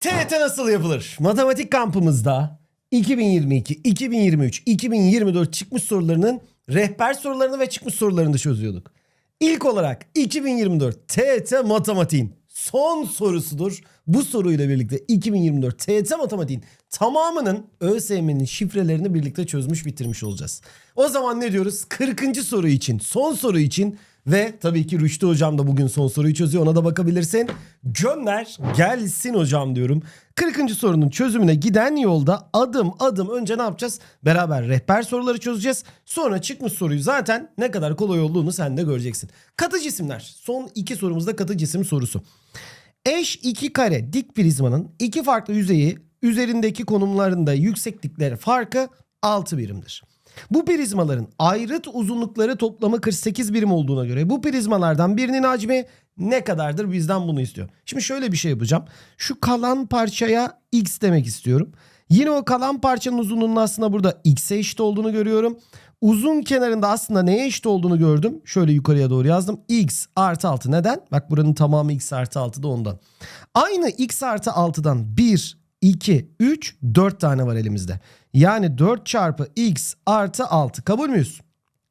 TET nasıl yapılır? Matematik kampımızda 2022, 2023, 2024 çıkmış sorularının rehber sorularını ve çıkmış sorularını çözüyorduk. İlk olarak 2024 TET matematiğin son sorusudur. Bu soruyla birlikte 2024 TET matematiğin tamamının ÖSYM'nin şifrelerini birlikte çözmüş bitirmiş olacağız. O zaman ne diyoruz? 40. soru için, son soru için ve tabii ki Rüştü hocam da bugün son soruyu çözüyor. Ona da bakabilirsin. Gönder gelsin hocam diyorum. 40. sorunun çözümüne giden yolda adım adım önce ne yapacağız? Beraber rehber soruları çözeceğiz. Sonra çıkmış soruyu zaten ne kadar kolay olduğunu sen de göreceksin. Katı cisimler. Son iki sorumuzda katı cisim sorusu. Eş iki kare dik prizmanın iki farklı yüzeyi üzerindeki konumlarında yükseklikleri farkı 6 birimdir. Bu prizmaların ayrıt uzunlukları toplamı 48 birim olduğuna göre bu prizmalardan birinin hacmi ne kadardır bizden bunu istiyor. Şimdi şöyle bir şey yapacağım. Şu kalan parçaya x demek istiyorum. Yine o kalan parçanın uzunluğunun aslında burada x'e eşit olduğunu görüyorum. Uzun kenarında aslında neye eşit olduğunu gördüm. Şöyle yukarıya doğru yazdım. x artı 6 neden? Bak buranın tamamı x artı 6 da ondan. Aynı x artı 6'dan 1, 2, 3, 4 tane var elimizde. Yani 4 çarpı x artı 6 kabul müyüz?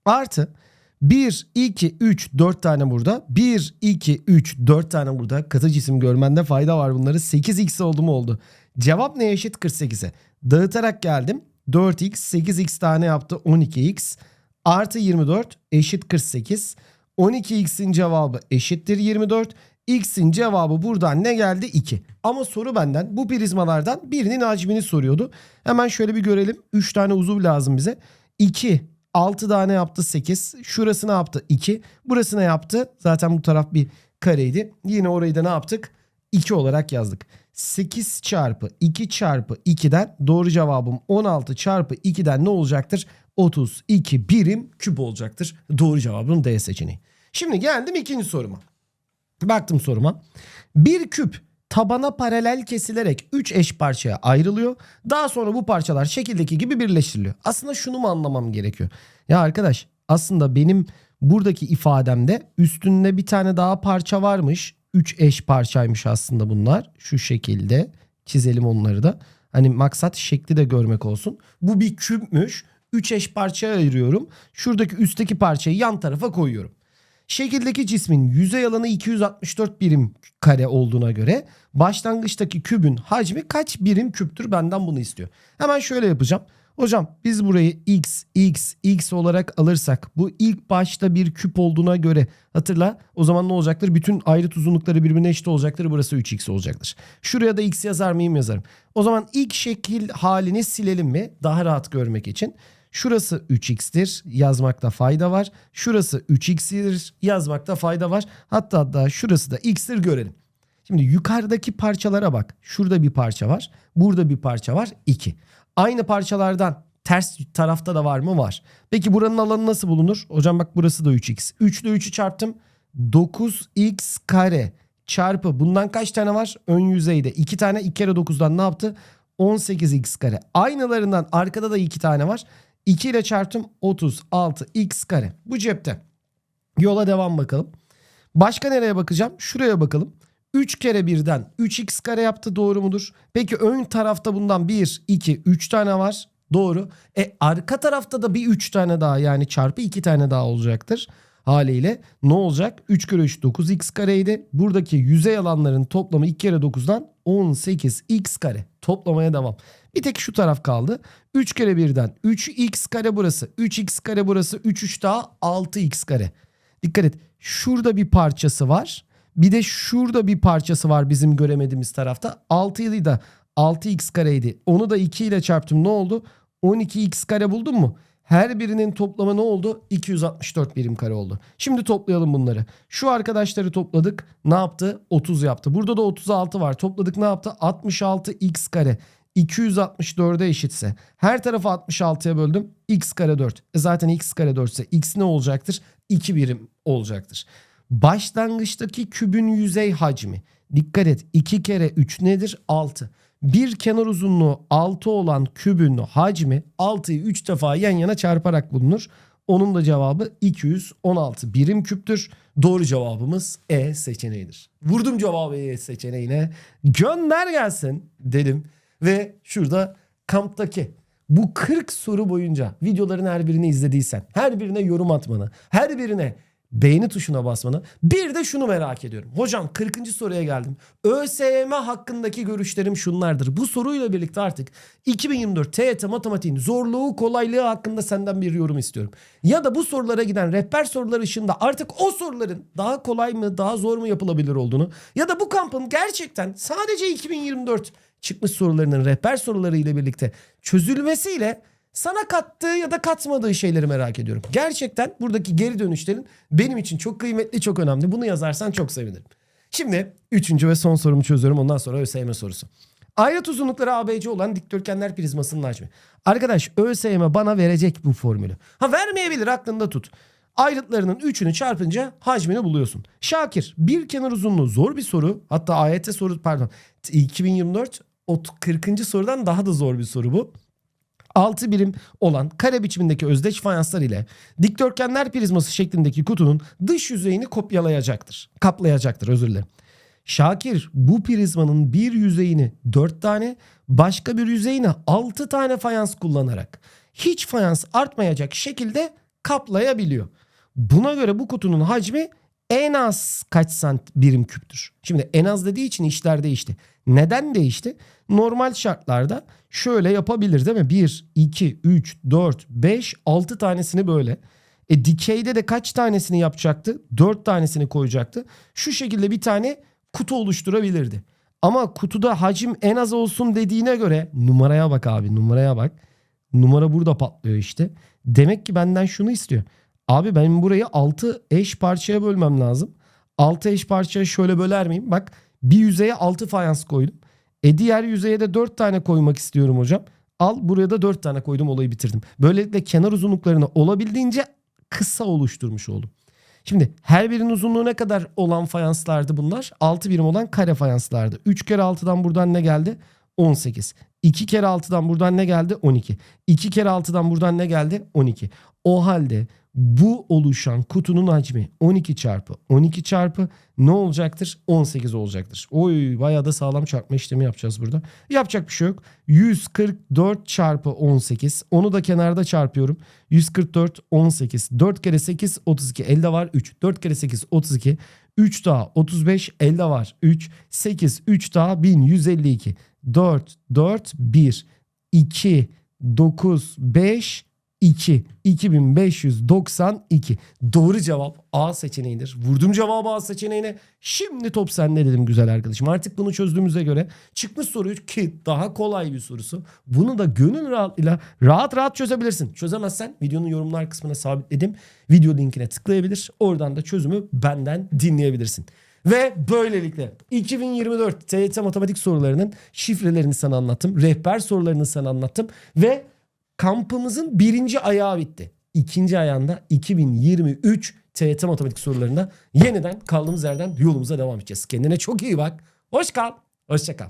Artı 1, 2, 3, 4 tane burada. 1, 2, 3, 4 tane burada. Katı cisim görmende fayda var bunları. 8x oldu mu oldu. Cevap neye eşit? 48'e. Dağıtarak geldim. 4x, 8x tane yaptı 12x. Artı 24 eşit 48. 12x'in cevabı eşittir 24. X'in cevabı buradan ne geldi? 2. Ama soru benden bu prizmalardan birinin hacmini soruyordu. Hemen şöyle bir görelim. 3 tane uzuv lazım bize. 2 6 tane yaptı 8. Şurası ne yaptı? 2. Burası ne yaptı? Zaten bu taraf bir kareydi. Yine orayı da ne yaptık? 2 olarak yazdık. 8 çarpı 2 çarpı 2'den doğru cevabım 16 çarpı 2'den ne olacaktır? 32 birim küp olacaktır. Doğru cevabım D seçeneği. Şimdi geldim ikinci soruma. Baktım soruma. Bir küp tabana paralel kesilerek 3 eş parçaya ayrılıyor. Daha sonra bu parçalar şekildeki gibi birleştiriliyor. Aslında şunu mu anlamam gerekiyor? Ya arkadaş aslında benim buradaki ifademde üstünde bir tane daha parça varmış. 3 eş parçaymış aslında bunlar. Şu şekilde çizelim onları da. Hani maksat şekli de görmek olsun. Bu bir küpmüş. 3 eş parçaya ayırıyorum. Şuradaki üstteki parçayı yan tarafa koyuyorum. Şekildeki cismin yüzey alanı 264 birim kare olduğuna göre başlangıçtaki kübün hacmi kaç birim küptür benden bunu istiyor. Hemen şöyle yapacağım. Hocam biz burayı x, x, x olarak alırsak bu ilk başta bir küp olduğuna göre hatırla o zaman ne olacaktır? Bütün ayrıt uzunlukları birbirine eşit olacaktır. Burası 3x olacaktır. Şuraya da x yazar mıyım yazarım. O zaman ilk şekil halini silelim mi? Daha rahat görmek için. Şurası 3x'tir yazmakta fayda var. Şurası 3x'tir yazmakta fayda var. Hatta da şurası da x'tir görelim. Şimdi yukarıdaki parçalara bak. Şurada bir parça var. Burada bir parça var. 2. Aynı parçalardan ters tarafta da var mı? Var. Peki buranın alanı nasıl bulunur? Hocam bak burası da 3x. 3 ile 3'ü çarptım. 9x kare çarpı bundan kaç tane var? Ön yüzeyde 2 tane 2 kere 9'dan ne yaptı? 18x kare. Aynılarından arkada da 2 tane var. 2 ile çarptım 36x kare. Bu cepte. Yola devam bakalım. Başka nereye bakacağım? Şuraya bakalım. 3 kere birden 3x kare yaptı doğru mudur? Peki ön tarafta bundan 1, 2, 3 tane var. Doğru. E arka tarafta da bir 3 tane daha yani çarpı 2 tane daha olacaktır. Haliyle ne olacak? 3 kere 3 9x kareydi. Buradaki yüzey alanların toplamı 2 kere 9'dan 18x kare. Toplamaya devam. Bir tek şu taraf kaldı. 3 kere 1'den 3x kare burası. 3x kare burası. 3 3 daha 6x kare. Dikkat et. Şurada bir parçası var. Bir de şurada bir parçası var bizim göremediğimiz tarafta. 6'ydı da 6x kareydi. Onu da 2 ile çarptım. Ne oldu? 12x kare buldun mu? Her birinin toplamı ne oldu? 264 birim kare oldu. Şimdi toplayalım bunları. Şu arkadaşları topladık. Ne yaptı? 30 yaptı. Burada da 36 var. Topladık ne yaptı? 66x kare. 264'e eşitse her tarafı 66'ya böldüm. x kare 4. E zaten x kare 4 ise x ne olacaktır? 2 birim olacaktır. Başlangıçtaki kübün yüzey hacmi. Dikkat et 2 kere 3 nedir? 6. Bir kenar uzunluğu 6 olan kübün hacmi 6'yı 3 defa yan yana çarparak bulunur. Onun da cevabı 216 birim küptür. Doğru cevabımız E seçeneğidir. Vurdum cevabı E seçeneğine. Gönder gelsin dedim. Ve şurada kamptaki bu 40 soru boyunca videoların her birini izlediysen, her birine yorum atmanı, her birine beğeni tuşuna basmanı. Bir de şunu merak ediyorum. Hocam 40. soruya geldim. ÖSYM hakkındaki görüşlerim şunlardır. Bu soruyla birlikte artık 2024 TYT matematiğin zorluğu kolaylığı hakkında senden bir yorum istiyorum. Ya da bu sorulara giden rehber sorular ışığında artık o soruların daha kolay mı daha zor mu yapılabilir olduğunu ya da bu kampın gerçekten sadece 2024 çıkmış sorularının rehber soruları ile birlikte çözülmesiyle sana kattığı ya da katmadığı şeyleri merak ediyorum. Gerçekten buradaki geri dönüşlerin benim için çok kıymetli, çok önemli. Bunu yazarsan çok sevinirim. Şimdi üçüncü ve son sorumu çözüyorum. Ondan sonra ÖSYM sorusu. Ayrıt uzunlukları ABC olan dikdörtgenler prizmasının hacmi. Arkadaş ÖSYM bana verecek bu formülü. Ha vermeyebilir aklında tut. Ayrıtlarının üçünü çarpınca hacmini buluyorsun. Şakir bir kenar uzunluğu zor bir soru. Hatta AYT soru pardon 2024 o 40. sorudan daha da zor bir soru bu. 6 birim olan kare biçimindeki özdeş fayanslar ile dikdörtgenler prizması şeklindeki kutunun dış yüzeyini kopyalayacaktır. Kaplayacaktır özür dilerim. Şakir bu prizmanın bir yüzeyini 4 tane başka bir yüzeyini 6 tane fayans kullanarak hiç fayans artmayacak şekilde kaplayabiliyor. Buna göre bu kutunun hacmi en az kaç sant birim küptür? Şimdi en az dediği için işler değişti. Neden değişti? Normal şartlarda şöyle yapabilir değil mi? 1, 2, 3, 4, 5, 6 tanesini böyle. E dikeyde de kaç tanesini yapacaktı? 4 tanesini koyacaktı. Şu şekilde bir tane kutu oluşturabilirdi. Ama kutuda hacim en az olsun dediğine göre numaraya bak abi numaraya bak. Numara burada patlıyor işte. Demek ki benden şunu istiyor. Abi ben burayı 6 eş parçaya bölmem lazım. 6 eş parçaya şöyle böler miyim? Bak bir yüzeye 6 fayans koydum. E diğer yüzeye de 4 tane koymak istiyorum hocam. Al buraya da 4 tane koydum olayı bitirdim. Böylelikle kenar uzunluklarını olabildiğince kısa oluşturmuş oldum. Şimdi her birinin uzunluğu ne kadar olan fayanslardı bunlar? 6 birim olan kare fayanslardı. 3 kere 6'dan buradan ne geldi? 18. 2 kere 6'dan buradan ne geldi? 12. 2 kere 6'dan buradan ne geldi? 12. O halde bu oluşan kutunun hacmi 12 çarpı 12 çarpı ne olacaktır? 18 olacaktır. Oy bayağı da sağlam çarpma işlemi yapacağız burada. Yapacak bir şey yok. 144 çarpı 18. Onu da kenarda çarpıyorum. 144 18. 4 kere 8 32. Elde var 3. 4 kere 8 32. 3 daha 35 elde var 3. 8 3 daha 1152. 4 4 1 2 9 5 2 2592 doğru cevap A seçeneğidir. Vurdum cevabı A seçeneğine. Şimdi top sende dedim güzel arkadaşım. Artık bunu çözdüğümüze göre çıkmış soruyu ki daha kolay bir sorusu. Bunu da gönül rahatlığıyla rahat rahat çözebilirsin. Çözemezsen videonun yorumlar kısmına sabitledim. Video linkine tıklayabilir. Oradan da çözümü benden dinleyebilirsin. Ve böylelikle 2024 TYT matematik sorularının şifrelerini sana anlattım. Rehber sorularını sana anlattım. Ve kampımızın birinci ayağı bitti. İkinci ayağında 2023 TYT matematik sorularında yeniden kaldığımız yerden yolumuza devam edeceğiz. Kendine çok iyi bak. Hoş kal. Hoşça kal.